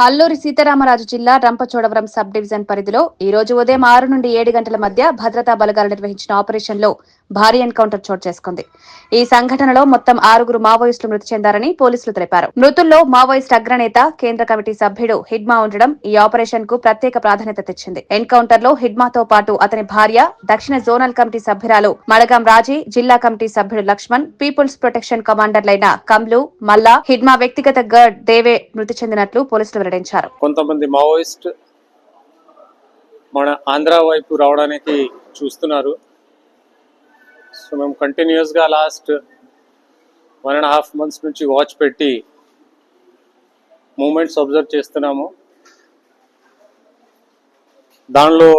అల్లూరి సీతారామరాజు జిల్లా Rampachodavaram sub division పరిధిలో ఈ రోజు ఉదయం ఆరు నుండి ఏడు గంటల మధ్య భద్రతా బలగాలు నిర్వహించిన ఆపరేషన్లో భారీ ఎన్కౌంటర్ చోటు చేసుకుంది. ఈ సంఘటనలో మొత్తం ఆరుగురు మావోయిస్టులు మృతి చెందారని పోలీసులు తెలిపారు. మృతుల్లో మావోయిస్ట్ అగ్రనేత కేంద్ర కమిటీ సభ్యుడు హిడ్మా ఉండడం ఈ ఆపరేషన్కు ప్రత్యేక ప్రాధాన్యత తెచ్చింది. ఎన్కౌంటర్లో హిడ్మాతో పాటు అతని భార్య దక్షిణ జోనల్ కమిటీ సభ్యురాలు మడగాం రాజీ జిల్లా కమిటీ సభ్యుడు లక్ష్మణ్ పీపుల్స్ ప్రొటెక్షన్ కమాండర్లైన కమ్లు మల్లా హిడ్మా వ్యక్తిగత గర్డ్ దేవే మృతి చెందినట్లు పోలీసులు వెల్లడించారు. కొంతమంది మావోయిస్ట్ మన ఆంధ్ర వైపు రావడానికి చూస్తున్నారు. సో మేము కంటిన్యూస్గా last one and half months నుంచి వాచ్ పెట్టి మూమెంట్స్ అబ్జర్వ్ చేస్తున్నాము. దానిలో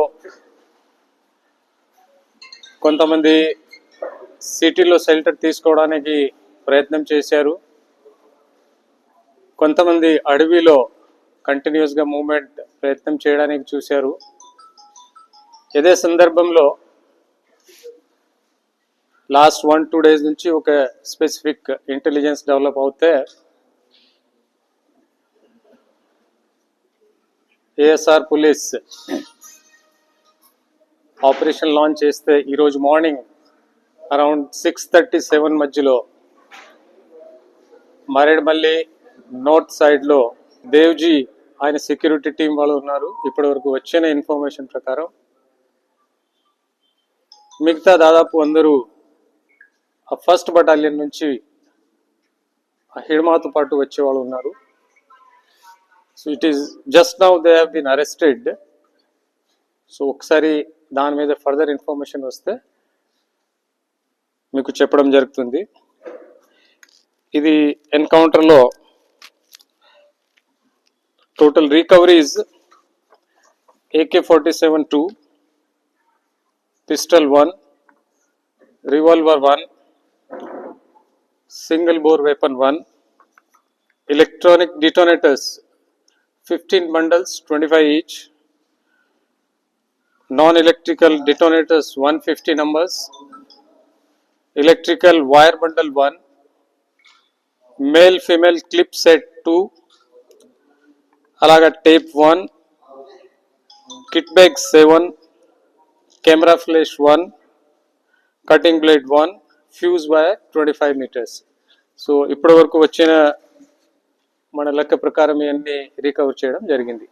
కొంతమంది సిటీలో షెల్టర్ తీసుకోవడానికి ప్రయత్నం చేశారు. కొంతమంది అడవిలో కంటిన్యూస్గా మూమెంట్ ప్రయత్నం చేయడానికి చూశారు. ఇదే సందర్భంలో లాస్ట్ వన్ టూ డేస్ నుంచి ఒక స్పెసిఫిక్ ఇంటెలిజెన్స్ డెవలప్ అవుతే ఏఎస్ఆర్ పోలీస్ ఆపరేషన్ లాంచ్ చేస్తే ఈరోజు morning around six thirty seven మధ్యలో మరేడుమల్లి నార్త్ సైడ్లో దేవ్జీ ఆయన సెక్యూరిటీ టీం వాళ్ళు ఉన్నారు. ఇప్పటి వరకు వచ్చిన ఇన్ఫర్మేషన్ ప్రకారం మిగతా దాదాపు అందరూ ఆ ఫస్ట్ బటాలియన్ నుంచి ఆ హిడ్మాతో పాటు వచ్చే వాళ్ళు ఉన్నారు. So it is just now they have been arrested so ఒకసారి దాని మీద ఫర్దర్ ఇన్ఫర్మేషన్ వస్తే మీకు చెప్పడం జరుగుతుంది. ఇది ఎన్కౌంటర్లో total recoveries AK forty seven two pistol one revolver one single bore weapon one electronic detonators 15 bundles 25 each non-electrical detonators 150 numbers electrical wire bundle 1 male female clip set 2 అలాగా tape 1 kit bag 7 camera flash 1 cutting blade 1 Fuse by twenty five meters so ఇప్పటి వరకు వచ్చిన మన లెక్క ప్రకారం ఇవన్నీ recover చేయడం జరిగింది.